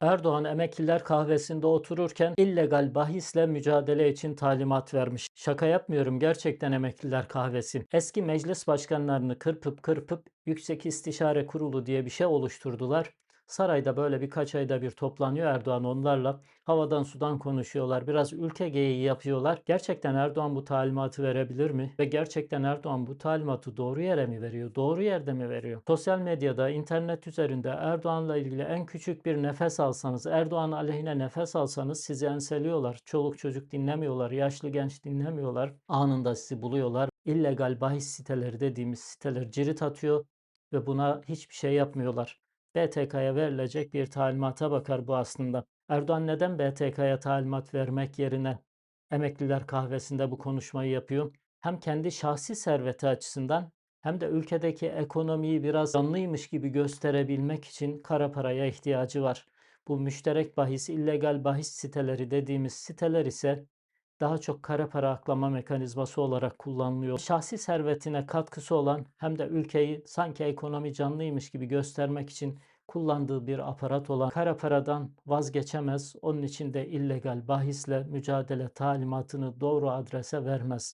Erdoğan emekliler kahvesinde otururken illegal bahisle mücadele için talimat vermiş. Şaka yapmıyorum gerçekten emekliler kahvesi. Eski meclis başkanlarını kırpıp kırpıp Yüksek İstişare Kurulu diye bir şey oluşturdular. Sarayda böyle birkaç ayda bir toplanıyor Erdoğan onlarla. Havadan sudan konuşuyorlar. Biraz ülke geyiği yapıyorlar. Gerçekten Erdoğan bu talimatı verebilir mi? Ve gerçekten Erdoğan bu talimatı doğru yere mi veriyor? Doğru yerde mi veriyor? Sosyal medyada, internet üzerinde Erdoğan'la ilgili en küçük bir nefes alsanız, Erdoğan aleyhine nefes alsanız sizi enseliyorlar. Çoluk çocuk dinlemiyorlar, yaşlı genç dinlemiyorlar. Anında sizi buluyorlar. İllegal bahis siteleri dediğimiz siteler cirit atıyor ve buna hiçbir şey yapmıyorlar. BTK'ya verilecek bir talimata bakar bu aslında. Erdoğan neden BTK'ya talimat vermek yerine emekliler kahvesinde bu konuşmayı yapıyor? Hem kendi şahsi serveti açısından hem de ülkedeki ekonomiyi biraz canlıymış gibi gösterebilmek için kara paraya ihtiyacı var. Bu müşterek bahis, illegal bahis siteleri dediğimiz siteler ise daha çok kara para aklama mekanizması olarak kullanılıyor. Şahsi servetine katkısı olan hem de ülkeyi sanki ekonomi canlıymış gibi göstermek için kullandığı bir aparat olan kara paradan vazgeçemez. Onun için de illegal bahisle mücadele talimatını doğru adrese vermez.